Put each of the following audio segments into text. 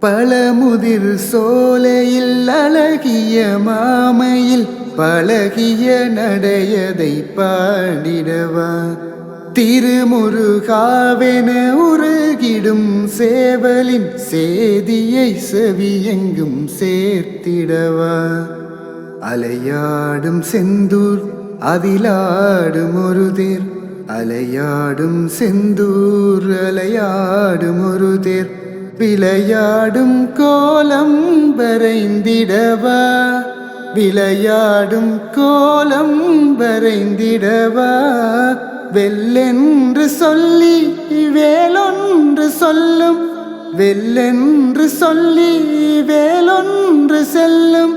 பழமுதிர் சோலையில் அழகிய மாமையில் பழகிய நடையதை பாடிடவா. திருமுருகாவென உருகிடும் சேவலின் சேதியை செவியெங்கும் சேர்த்திடவா. அலையாடும் செந்தூர் அதிலாடும் ஒரு தேர் அலையாடும் செந்தூர் அலையாடும் ஒரு தேர் விளையாடும் கோலம் வரைந்திடவா? விளையாடும் கோலம் வரைந்திடவா? வெல்லென்று சொல்லி வேலொன்று சொல்லும். வெல்லென்று சொல்லி வேலொன்று செல்லும்.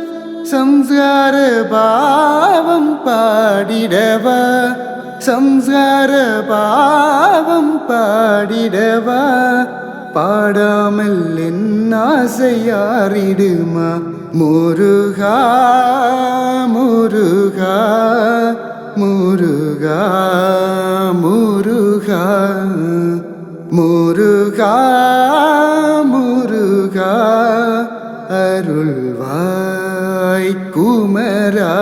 சம்சார பாவம் பாடிடவா? சம்சார பாவம் பாடிடவா? பாடாமல் என் ஆசையாரிடுமா முருகா முருகா முருகா முருகா முருகா முருகா அருள்வாய் குமரா.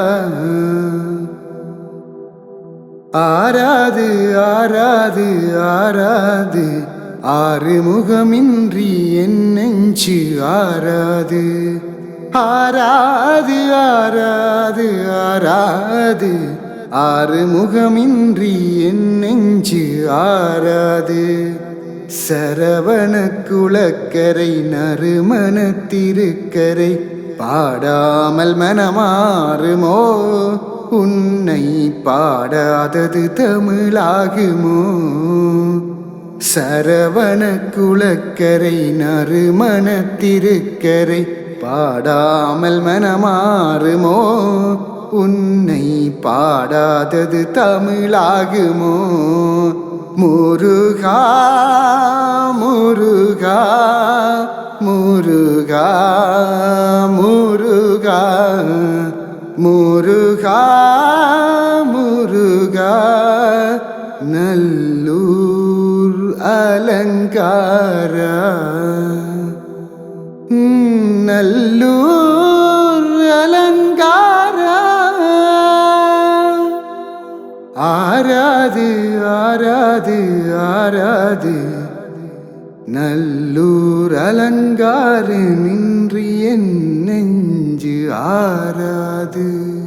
ஆராது ஆராது ஆராது ஆறுமுகமின்றி என் நெஞ்சு ஆராது ஆராது ஆராது ஆராது ஆறுமுகமின்றி என் நெஞ்சு ஆராது சரவண குளக்கரை நறுமண திருக்கரை பாடாமல் மனமாறுமோ? உன்னை பாடாதது தமிழாகுமோ? சரவண குலக்கரை நறுமண திருக்கரை பாடாமல் மனமாறுமோ? உன்னை பாடாதது தமிழாகுமோ? முருகா முருகா முருகா முருகா முருகா முருகா நல்ல நல்லூர் அலங்கார. நல்லூர் அலங்கார. ஆராது ஆராது ஆராது. நல்லூர் அலங்கார நின்று என் நெஞ்சு ஆராது.